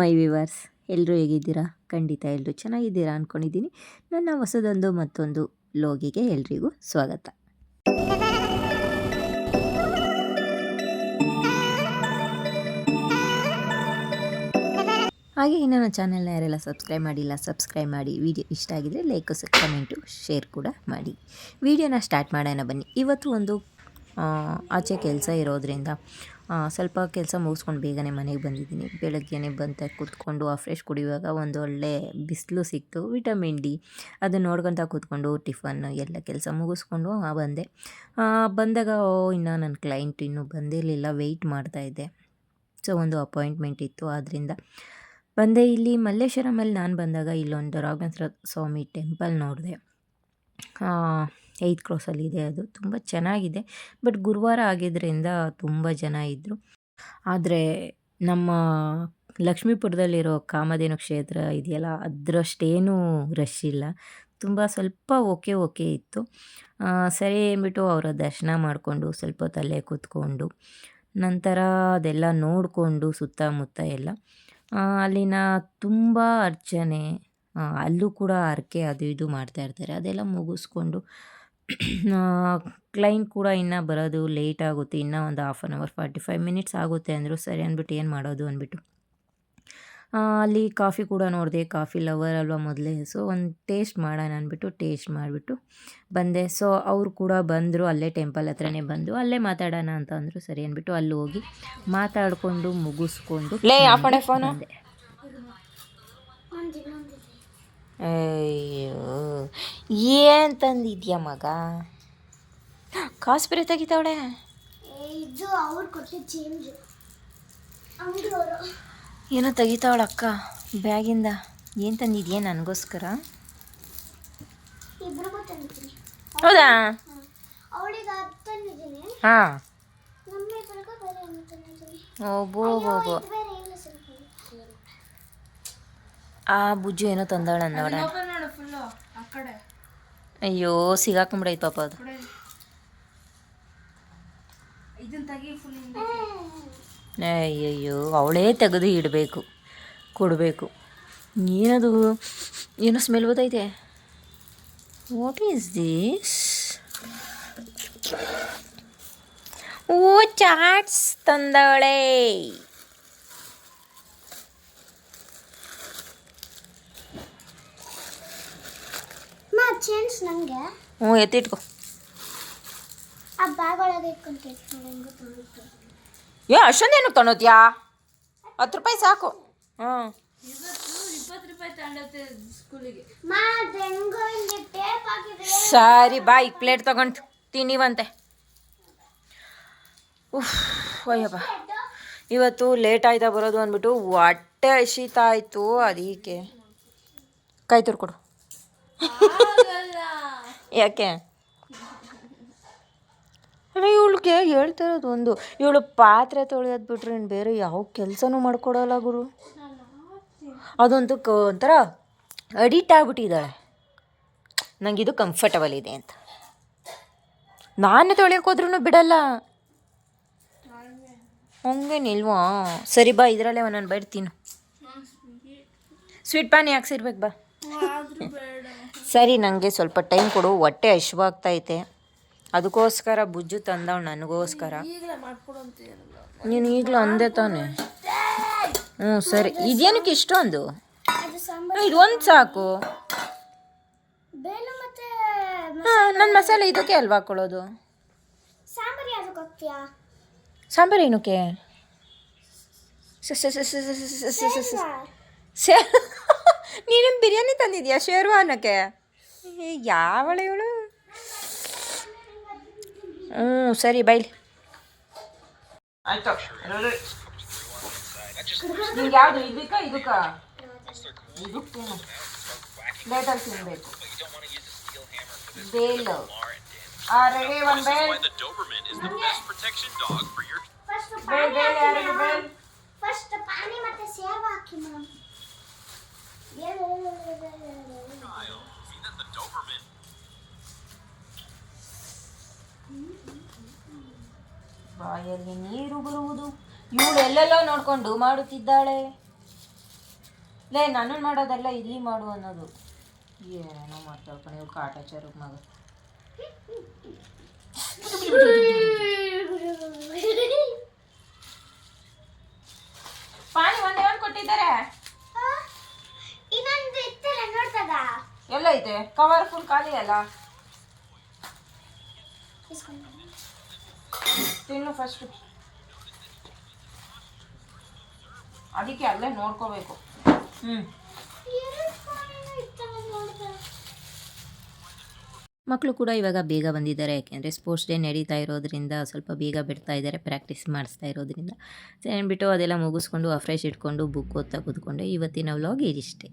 ಮೈ viewers. ಎಲ್ಲರೂ ಹೇಗಿದ್ದೀರಾ? ಖಂಡಿತ ಎಲ್ಲರೂ ಚೆನ್ನಾಗಿದ್ದೀರಾ ಅಂದ್ಕೊಂಡಿದ್ದೀನಿ ನನ್ನ ಹೊಸದೊಂದು ಮತ್ತೊಂದು ಲೋಗಿಗೆ ಎಲ್ರಿಗೂ ಸ್ವಾಗತ. ಹಾಗೆ ಇನ್ನು ನನ್ನ ಚಾನೆಲ್ನ ಯಾರೆಲ್ಲ ಸಬ್ಸ್ಕ್ರೈಬ್ ಮಾಡಿಲ್ಲ, ಸಬ್ಸ್ಕ್ರೈಬ್ ಮಾಡಿ. ವಿಡಿಯೋ ಇಷ್ಟ ಆಗಿದರೆ ಲೈಕು ಕಮೆಂಟು ಶೇರ್ ಕೂಡ ಮಾಡಿ. ವಿಡಿಯೋನ ಸ್ಟಾರ್ಟ್ ಮಾಡೋಣ ಬನ್ನಿ. ಇವತ್ತು ಒಂದು ಆಚೆ ಕೆಲಸ ಇರೋದ್ರಿಂದ ಸ್ವಲ್ಪ ಕೆಲಸ ಮುಗಿಸ್ಕೊಂಡು ಬೇಗನೆ ಮನೆಗೆ ಬಂದಿದ್ದೀನಿ. ಬೆಳಗ್ಗೆನೆ ಬಂತ ಕೂತ್ಕೊಂಡು ಆ ಫ್ರೆಶ್ ಕುಡಿಯುವಾಗ ಒಂದು ಒಳ್ಳೆ ಬಿಸಿಲು ಸಿಕ್ತು ವಿಟಮಿನ್ ಡಿ ಅದು ನೋಡ್ಕೊತ ಕೂತ್ಕೊಂಡು ಟಿಫನ್ ಎಲ್ಲ ಕೆಲಸ ಮುಗಿಸ್ಕೊಂಡು ಬಂದೆ. ಬಂದಾಗ, ಓ, ಇನ್ನು ನನ್ನ ಕ್ಲೈಂಟ್ ಇನ್ನೂ ಬಂದಿರಲಿಲ್ಲ ವೆಯ್ಟ್ ಮಾಡ್ತಾಯಿದ್ದೆ ಸೊ ಒಂದು ಅಪಾಯಿಂಟ್ಮೆಂಟ್ ಇತ್ತು. ಆದ್ದರಿಂದ ಬಂದೆ ಇಲ್ಲಿ. ಮಲ್ಲೇಶ್ವರಮಲ್ಲಿ ನಾನು ಬಂದಾಗ ಇಲ್ಲೊಂದು ರಾಘವೇಂದ್ರ ಸ್ವಾಮಿ ಟೆಂಪಲ್ ನೋಡಿದೆ. ಏಯ್ತ್ ಕ್ರಾಸಲ್ಲಿದೆ ಅದು. ತುಂಬ ಚೆನ್ನಾಗಿದೆ. ಬಟ್ ಗುರುವಾರ ಆಗಿದ್ದರಿಂದ ತುಂಬ ಜನ ಇದ್ದರು ಆದರೆ ನಮ್ಮ ಲಕ್ಷ್ಮೀಪುರದಲ್ಲಿರೋ ಕಾಮಧೇನು ಕ್ಷೇತ್ರ ಇದೆಯಲ್ಲ, ಅದರಷ್ಟೇನೂ ರಶ್ ಇಲ್ಲ. ತುಂಬ ಸ್ವಲ್ಪ ಓಕೆ ಓಕೆ ಇತ್ತು. ಸರಿ ಅಂದ್ಬಿಟ್ಟು ಅವರ ದರ್ಶನ ಮಾಡಿಕೊಂಡು ಸ್ವಲ್ಪ ತಲೆ ಕೂತ್ಕೊಂಡು, ನಂತರ ಅದೆಲ್ಲ ನೋಡಿಕೊಂಡು ಸುತ್ತಮುತ್ತ ಎಲ್ಲ ಅಲ್ಲಿನ ತುಂಬ ಅರ್ಚನೆ ಅಲ್ಲೂ ಕೂಡ ಹರಕೆ ಅದು ಇದು ಮಾಡ್ತಾಯಿರ್ತಾರೆ ಅದೆಲ್ಲ ಮುಗಿಸ್ಕೊಂಡು ಕ್ಲೈಂಟ್ ಕೂಡ ಇನ್ನೂ ಬರೋದು ಲೇಟ್ ಆಗುತ್ತೆ ಇನ್ನೂ ಒಂದು half an hour forty five minutes ಆಗುತ್ತೆ ಅಂದರು ಸರಿ ಅಂದ್ಬಿಟ್ಟು ಏನು ಮಾಡೋದು ಅಂದ್ಬಿಟ್ಟು. ಆ, ಅಲ್ಲಿ ಕಾಫಿ ಕೂಡ ನೋಡಿದೆ ಕಾಫಿ ಲವರ್ ಅಲ್ವಾ ಮೊದಲೇ ಸೊ ಒಂದು ಟೇಸ್ಟ್ ಮಾಡೋಣ ಅಂದ್ಬಿಟ್ಟು ಟೇಸ್ಟ್ ಮಾಡಿಬಿಟ್ಟು ಬಂದೆ. ಸೊ ಅವರು ಕೂಡ ಬಂದರು ಅಲ್ಲೇ ಟೆಂಪಲ್ ಹತ್ರನೇ ಬಂದು ಅಲ್ಲೇ ಮಾತಾಡೋಣ ಅಂತ ಅಂದರು ಸರಿ ಅಂದ್ಬಿಟ್ಟು ಅಲ್ಲಿ ಹೋಗಿ ಮಾತಾಡಿಕೊಂಡು ಮುಗಿಸ್ಕೊಂಡು ಲೇ, ಆಫ್ ಮಾಡೆ ಫೋನು. ಬಂದೆ. ಅಯ್ಯೋ ಏನು ತಂದಿದ್ಯಾ ಮಗ? ಕಾಸು ಬೇರೆ ತೆಗಿತಾವಳೆ ಇದು ಅವ್ರು ಕೊಟ್ಟಿದ್ದ ಚೇಂಜ್ ಅಂಗಡಿಯವರು ಏನೋ ತೆಗಿತಾವಳ ಅಕ್ಕ ಬ್ಯಾಗಿಂದ. ಏನು ತಂದಿದ್ಯಾ ನನಗೋಸ್ಕರ? ಇಬ್ರಿಗೂ ತಂದಿದ್ದೀನಿ. ಹೌದಾ? ಅವಳಿಗೆ ಅದು ತಂದಿದ್ದೀನಿ. ಹಾಂ. ನಮ್ಮ ಇಬ್ಬರಿಗೂ ಬೇರೆ ಏನು ತಂದಿದ್ದೀನಿ. ಓಬೋ ಬೋಬೋ ಇದು ಬೇರೆ ಇಲ್ಲ ಸ್ವಲ್ಪ ಆ ಬುಜ್ಜು ಏನೋ ತಂದಾಳ ನೋಡ. ಅಯ್ಯೋ ಸಿಗಾಕೊಂಬಿಡೈತೆ ಪಾಪ ಅದು. ಅಯ್ಯಯ್ಯೋ ಅವಳೇ ತೆಗೆದು ಇಡಬೇಕು ಕೊಡಬೇಕು. ಏನದು? ಏನೋ ಸ್ಮೆಲ್ ಬರ್ತೈತೆ what is this oh chaats ತಂದವಳೆ ಮಾ ಚೇಂಜ್ ನನಗೆ ಹ್ಞೂ ಎತ್ತಿಟ್ಕೊ. ಆ ಬ್ಯಾಗ್ ಒಳಗೆ ಇಟ್ಕೊಂತೀನಿ ಏ ಅಷ್ಟೊಂದೇನು ತೊಗೊಳೋದ್ಯಾ ಹತ್ತು ರೂಪಾಯಿ ಸಾಕು. ಹ್ಞೂ. ಸರಿ ಬಾ ಈಗ ಪ್ಲೇಟ್ ತಗೊಂಡು ತಿನ್ನಿವಂತೆ. ಉಫ್ ಅಯ್ಯಪ್ಪ. ಇವತ್ತು ಲೇಟ್ ಆಯ್ತಾ ಬರೋದು ಅಂದ್ಬಿಟ್ಟು ಹೊಟ್ಟೆ ಶೀತ ಆಯಿತು ಅದಕ್ಕೆ ಕೈ ತುರ್ಕೊಡು. ಯಾಕೆ? ಅಲ್ಲ ಇವಳಿಗೆ ಹೇಳ್ತಾ ಇರೋದು ಒಂದು. ಇವಳು ಪಾತ್ರೆ ತೊಳೆಯೋದು ಬಿಟ್ರೆ ಇನ್ನು ಬೇರೆ ಯಾವ ಕೆಲಸನೂ ಮಾಡ್ಕೊಡೋಲ್ಲ ಗುರು. ಅದೊಂದು ಕ ಒಂಥರ ಅಡಿಟ್ ಆಗ್ಬಿಟ್ಟಿದ್ದಾಳೆ. ನನಗಿದು ಕಂಫರ್ಟಬಲ್ ಇದೆ ಅಂತ. ನಾನು ತೊಳೆಯೋಕೆ ಹೋದ್ರೂ ಬಿಡಲ್ಲ. ಹಂಗೇನಿಲ್ವಾ ಸರಿ ಬಾ ಇದರಲ್ಲೇ ಒಂದೊಂದು ಬೈಟ್ ತಿನ್ನು. ಸ್ವೀಟ್ ಪಾನಿ ಹಾಕ್ಸಿರ್ಬೇಕು ಬಾ. ಸರಿ ನನಗೆ ಸ್ವಲ್ಪ ಟೈಮ್ ಕೊಡು ಹೊಟ್ಟೆ ಹಶ್ವಾಗ್ತೈತೆ ಅದಕ್ಕೋಸ್ಕರ ಬುಜ್ಜು ತಂದವ್ ನನಗೋಸ್ಕರ ನೀನು ಈಗಲೂ ಅಂದೆ ತಾನೆ ಹ್ಞೂ ಸರಿ ಇದೇನಕ್ಕೆ ಇಷ್ಟೊಂದು ಇದು ಒಂದು ಸಾಕು ಹಾಂ ನನ್ನ ಮಸಾಲೆ ಇದಕ್ಕೆ ಅಲ್ವಾ ಹಾಕೊಳ್ಳೋದು ಸಾಂಬಾರು ಏನಕ್ಕೆ ನೀನೇನು ಬಿರಿಯಾನಿ ತಂದಿದ್ಯಾ ಶೇರ್ವಾನಕ್ಕೆ? ಯಾವಳೆ ಇವಳು ಹ್ಞೂ ಸರಿ ಬೈಲಿ ಯಾವುದು ಇದಕ್ಕ ಇದಕ್ಕ ಇದಕ್ಕೇನು ಲೇಟಲ್ಲಿ ತಿನ್ನಬೇಕು ಬೇಲು ರೆಡಿ ಒಂದು ಬೇಲ್. ಬೇಲ್ ಬೇಲ್ ಯಾರಿಗೆ ಬೇಲ್? ಬಾಯಲ್ಲಿ ನೀರು ಬರುವುದು. ಇವಳು ಎಲ್ಲೆಲ್ಲೋ ನೋಡ್ಕೊಂಡು ಮಾಡುತ್ತಿದ್ದಾಳೆ. ಲೇ ನಾನು ಮಾಡೋದಲ್ಲ ಇಲ್ಲಿ ಮಾಡು ಅನ್ನೋದು. ಏನೇನೋ ಮಾತಾಡ್ಕೊಂಡು ಕಣೆ ಇವ್ರು ಕಾಟಾಚಾರ ಮಗ. ಪಾನಿ ಒಂದೇ ಒಂದು ಕೊಟ್ಟಿದ್ದಾರೆ? ಇದೆ ಕವರ್ ಫುಲ್ ಖಾಲಿ ಅಲ್ಲ. ತಿನ್ನು ಫಸ್ಟ್ ಅದಕ್ಕೆ ಅಲ್ಲೇ ನೋಡ್ಕೋಬೇಕು. ಮಕ್ಕಳು ಕೂಡ ಇವಾಗ ಬೇಗ ಬಂದಿದ್ದಾರೆ, ಯಾಕೆಂದರೆ ಸ್ಪೋರ್ಟ್ಸ್ ಡೇ ನಡೀತಾ ಇರೋದ್ರಿಂದ ಸ್ವಲ್ಪ ಬೇಗ ಬಿಡ್ತಾ ಇದ್ದಾರೆ ಪ್ರಾಕ್ಟೀಸ್ ಮಾಡಿಸ್ತಾ ಇರೋದ್ರಿಂದ. ಅಂದ್ಬಿಟ್ಟು ಅದೆಲ್ಲ ಮುಗಿಸ್ಕೊಂಡು ಫ್ರೆಶ್ ಇಟ್ಕೊಂಡು ಬುಕ್ ಓದ್ತಾ ಕೂತ್ಕೊಂಡು. ಇವತ್ತಿನ ವ್ಲಾಗ್ ಇದಿಷ್ಟೇ.